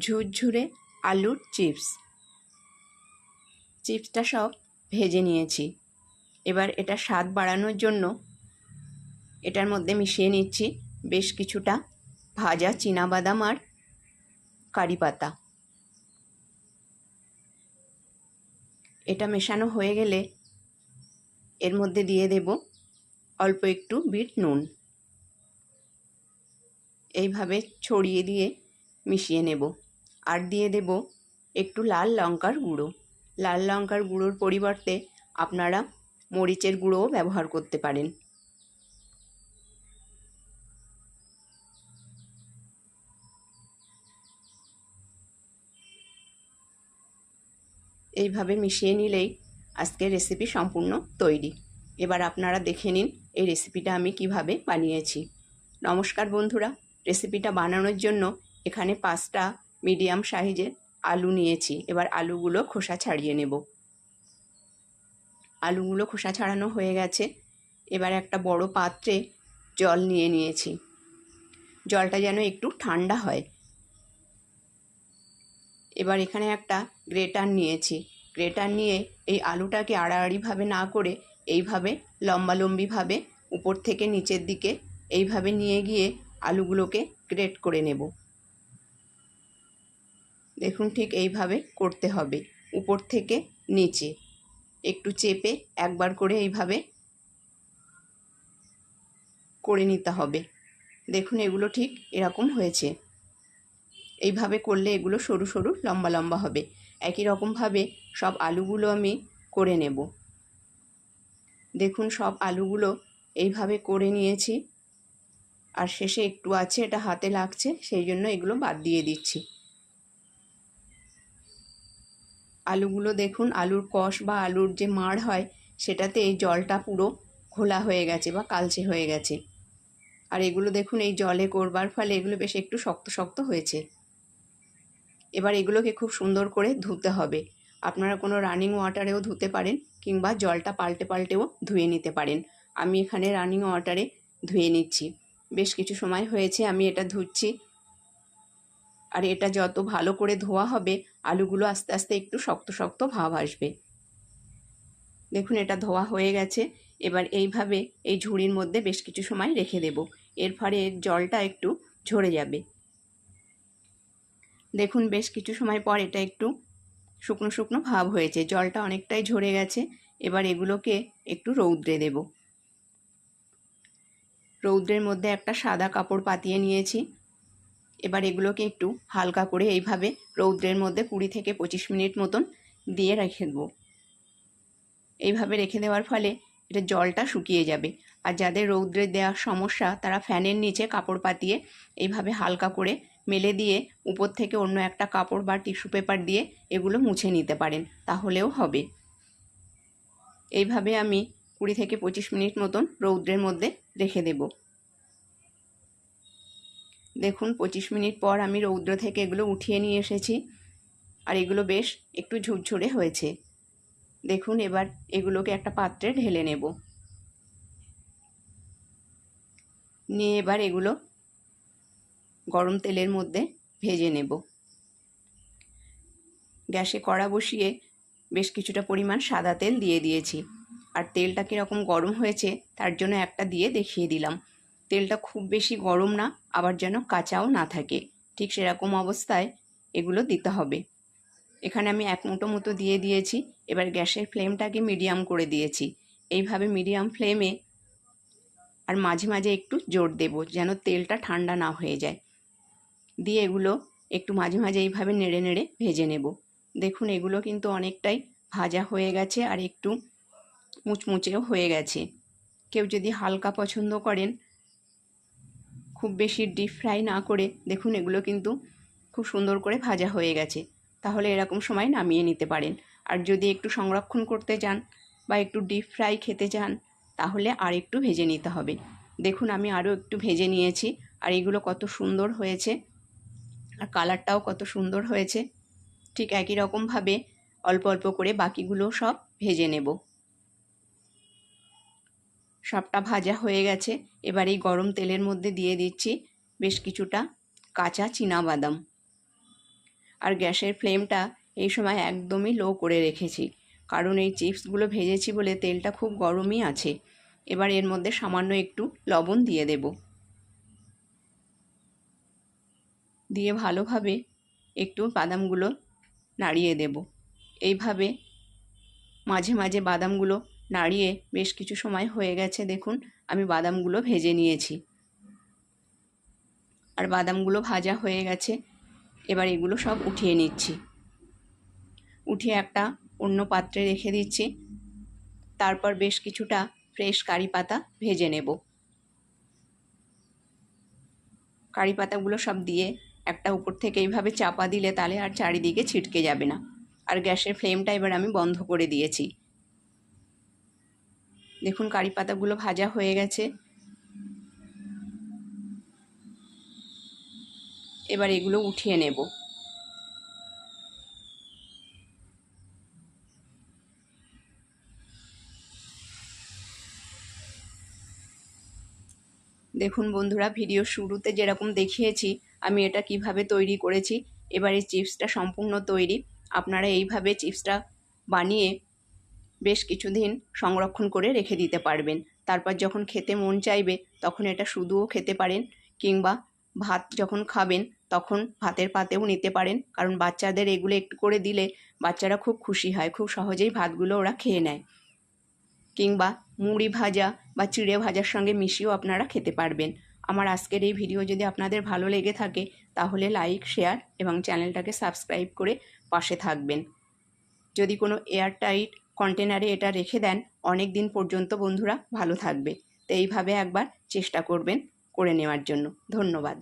ঝুরঝুরে আলুর চিপস। চিপসটা সব ভেজে নিয়েছি। এবার এটা স্বাদ বাড়ানোর জন্য এটার মধ্যে মিশিয়ে নিচ্ছি বেশ কিছুটা ভাজা বাদাম আর কারি পাতা। এটা মেশানো হয়ে গেলে এর মধ্যে দিয়ে দেব অল্প একটু বিট নুন। এইভাবে ছড়িয়ে দিয়ে মিশিয়ে নেব। আর দিয়ে দেব একটু লাল লঙ্কার গুঁড়ো। লাল লঙ্কার গুঁড়োর পরিবর্তে আপনারা মরিচের গুঁড়োও ব্যবহার করতে পারেন। এইভাবে মিশিয়ে নিলেই আজকের রেসিপি সম্পূর্ণ তৈরি। এবার আপনারা দেখে নিন এই রেসিপিটা আমি কীভাবে বানিয়েছি। নমস্কার বন্ধুরা রেসিপিটা বানানোর জন্য এখানে পাঁচটা মিডিয়াম সাইজের আলু নিয়েছি। এবার আলুগুলো খোসা ছাড়িয়ে নেব। আলুগুলো খোসা ছাড়ানো হয়ে গেছে। এবার একটা বড় পাত্রে জল নিয়ে নিয়েছি। জলটা যেন একটু ঠান্ডা হয়। এবার এখানে একটা গ্রেটার নিয়েছি। গ্রেটার নিয়ে এই আলুটাকে আড়াআড়িভাবে না করে এইভাবে লম্বালম্বিভাবে উপর থেকে নিচের দিকে এইভাবে নিয়ে গিয়ে আলুগুলোকে গ্রেট করে নেব। দেখুন ঠিক এইভাবে করতে হবে, উপর থেকে নিচে। একটু চেপে একবার করে এইভাবে করে নিতে হবে। দেখুন এগুলো ঠিক এরকম হয়েছে। এইভাবে করলে এগুলো সরু সরু লম্বা লম্বা হবে। একই রকমভাবে সব আলুগুলো আমি করে নেব। দেখুন সব আলুগুলো এইভাবে করে নিয়েছি। আর শেষে একটু আছে, এটা হাতে লাগছে, সেই জন্য এগুলো বাদ দিয়ে দিচ্ছি। আলুগুলো দেখুন, আলুর কষ বা আলুর যে মাড় হয়, সেটাতে এই জলটা পুরো ঘোলা হয়ে গেছে বা কালচে হয়ে গেছে। আর এগুলো দেখুন, এই জলে করবার ফলে এগুলো বেশ একটু শক্ত শক্ত হয়েছে। এবার এগুলোকে খুব সুন্দর করে ধুতে হবে। আপনারা কোনো রানিং ওয়াটারেও ধুতে পারেন কিংবা জলটা পাল্টে পাল্টেও ধুয়ে নিতে পারেন। আমি এখানে রানিং ওয়াটারে ধুয়ে নিচ্ছি। বেশ কিছু সময় হয়েছে, আমি এটা ধুচ্ছি। আর এটা যত ভালো করে ধোয়া হবে, আলুগুলো আস্তে আস্তে একটু শক্ত শক্ত ভাব আসবে। দেখুন এটা ধোয়া হয়ে গেছে, এবার এইভাবে এই ঝুড়ির মধ্যে বেশ কিছু সময় রেখে দেব। এর ফলে জলটা একটু ঝরে যাবে। দেখুন বেশ কিছু সময় পর এটা একটু শুকনো শুকনো ভাব হয়েছে, জলটা অনেকটাই ঝরে গেছে। এবার এগুলোকে একটু রৌদ্রে দেব। রৌদ্রের মধ্যে একটা সাদা কাপড় পাতিয়ে নিয়েছি। এবার এগুলোকে একটু হালকা করে এইভাবে রৌদ্রের মধ্যে কুড়ি থেকে পঁচিশ মিনিট মতন দিয়ে রেখে দেবো। এইভাবে রেখে দেওয়ার ফলে এটা জলটা শুকিয়ে যাবে। আর যাদের রৌদ্রে দেওয়ার সমস্যা, তারা ফ্যানের নিচে কাপড় পাতিয়ে এইভাবে হালকা করে মেলে দিয়ে উপর থেকে অন্য একটা কাপড় বা টিস্যু পেপার দিয়ে এগুলো মুছে নিতে পারেন, তাহলেও হবে। এইভাবে আমি কুড়ি থেকে পঁচিশ মিনিট মতন রৌদ্রের মধ্যে রেখে দেব। দেখুন, পঁচিশ মিনিট পর আমি রৌদ্র থেকে এগুলো উঠিয়ে নিয়ে এসেছি। আর এগুলো বেশ একটু ঝুরঝুরে হয়েছে। দেখুন, এবার এগুলোকে একটা পাত্রে ঢেলে নেব। নিয়ে এবার এগুলো গরম তেলের মধ্যে ভেজে নেব। গ্যাসে কড়া বসিয়ে বেশ কিছুটা পরিমাণ সাদা তেল দিয়ে দিয়েছি। আর তেলটা কীরকম গরম হয়েছে, তার জন্য একটা দিয়ে দেখিয়ে দিলাম। তেলটা খুব বেশি গরম না, আবার যেন কাঁচাও না থাকে। ঠিক সেরকম অবস্থায় এগুলো দিতে হবে। এখানে আমি এক মুঠো মতো দিয়ে দিয়েছি, এবার গ্যাসের ফ্লেমটাকে মিডিয়াম করে দিয়েছি। এইভাবে মিডিয়াম ফ্লেমে আর মাঝে মাঝে একটু জোর দেব, যেন তেলটা ঠান্ডা না হয়ে যায়। দিয়ে এগুলো একটু মাঝে মাঝে এইভাবে নেড়ে নেড়ে ভেজে নেব। দেখুন, এগুলো কিন্তু অনেকটাই ভাজা হয়ে গেছে আর একটু মুচমুচেও হয়ে গেছে। কেউ যদি হালকা পছন্দ করেন খুব বেশি ডিপ ফ্রাই না করে দেখুন এগুলো কিন্তু খুব সুন্দর করে ভাজা হয়ে গেছে। তাহলে এরকম সময় নামিয়ে নিতে পারেন। আর যদি একটু সংরক্ষণ করতে চান বা একটু ডিপ ফ্রাই খেতে চান, তাহলে আর একটু ভেজে নিতে হবে। দেখুন আমি আরও একটু ভেজে নিয়েছি আর এগুলো কত সুন্দর হয়েছে। আর কালারটাও কত সুন্দর হয়েছে। ঠিক একই রকমভাবে অল্প অল্প করে বাকিগুলো সব ভেজে নেব। সবটা ভাজা হয়ে গেছে। এবার এই গরম তেলের মধ্যে দিয়ে দিচ্ছি বেশ কিছুটা কাঁচা বাদাম আর গ্যাসের ফ্লেমটা এই সময় একদমই লো করে রেখেছি, কারণ এই চিপসগুলো ভেজেছি বলে তেলটা খুব গরমই আছে। এবার এর মধ্যে সামান্য একটু লবণ দিয়ে দেব। দিয়ে ভালোভাবে একটু বাদামগুলো নাড়িয়ে দেব। এইভাবে মাঝে মাঝে বাদামগুলো নাড়িয়ে বেশ কিছু সময় হয়ে গেছে, দেখুন, আমি বাদামগুলো ভেজে নিয়েছি। আর বাদামগুলো ভাজা হয়ে গেছে, এবার এগুলো সব উঠিয়ে নিচ্ছি। উঠিয়ে একটা অন্য পাত্রে রেখে দিচ্ছি। তারপর বেশ কিছুটা ফ্রেশ কারি পাতা ভেজে নেব। কারি পাতাগুলো সব দিয়ে একটা উপর থেকে এইভাবে চাপা দিলে তাহলে আর চারিদিকে ছিটকে যাবে না। আর গ্যাসের ফ্লেমটা এবার আমি বন্ধ করে দিয়েছি। দেখুন কারি পাতাগুলো ভাজা হয়ে গেছে। এবার এগুলো উঠিয়ে নেব। দেখুন বন্ধুরা, ভিডিও শুরুতে যেরকম দেখিয়েছি, আমি এটা কীভাবে তৈরি করেছি। এবার এই চিপসটা সম্পূর্ণ তৈরি। আপনারা এইভাবে চিপসটা বানিয়ে বেশ কিছুদিন সংরক্ষণ করে রেখে দিতে পারবেন। তারপর যখন খেতে মন চাইবে, তখন এটা শুধুও খেতে পারেন কিংবা ভাত যখন খাবেন, তখন ভাতের পাতেও নিতে পারেন। কারণ বাচ্চাদের এগুলো একটু করে দিলে বাচ্চারা খুব খুশি হয়, খুব সহজেই ভাতগুলো ওরা খেয়ে নেয়। কিংবা মুড়ি ভাজা বা চিড়ে ভাজার সঙ্গে মিশিয়েও আপনারা খেতে পারবেন। আমার আজকের এই ভিডিও যদি আপনাদের ভালো লেগে থাকে, তাহলে লাইক, শেয়ার এবং চ্যানেলটাকে সাবস্ক্রাইব করে পাশে থাকবেন। যদি কোনো এয়ারটাইট কন্টেনারে এটা রেখে দেন অনেক দিন পর্যন্ত, বন্ধুরা, ভালো থাকবে। তো এইভাবে একবার চেষ্টা করবেন করে নেওয়ার জন্য। ধন্যবাদ।